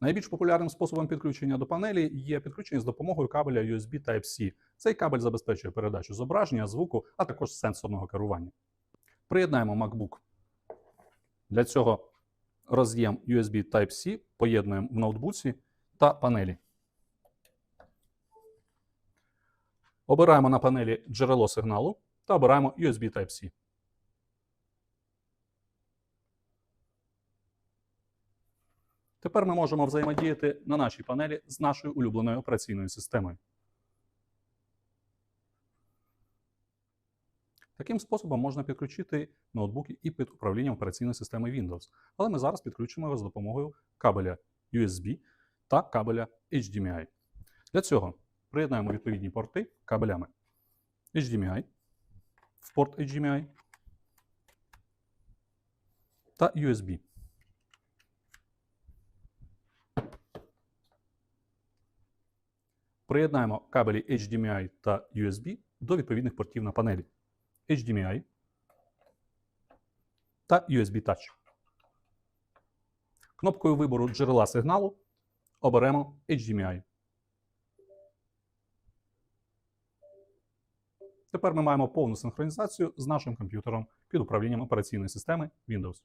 Найбільш популярним способом підключення до панелі є підключення з допомогою кабеля USB Type-C. Цей кабель забезпечує передачу зображення, звуку, а також сенсорного керування. Приєднаємо MacBook. Для цього роз'єм USB Type-C поєднуємо в ноутбуці та панелі. Обираємо на панелі джерело сигналу та обираємо USB Type-C. Тепер ми можемо взаємодіяти на нашій панелі з нашою улюбленою операційною системою. Таким способом можна підключити ноутбуки і під управлінням операційної системи Windows. Але ми зараз підключимо його з допомогою кабеля USB та кабеля HDMI. Для цього приєднаємо відповідні порти кабелями HDMI в порт HDMI та USB. Приєднаємо кабелі HDMI та USB до відповідних портів на панелі HDMI та USB Touch. Кнопкою вибору джерела сигналу оберемо HDMI. Тепер ми маємо повну синхронізацію з нашим комп'ютером під управлінням операційної системи Windows.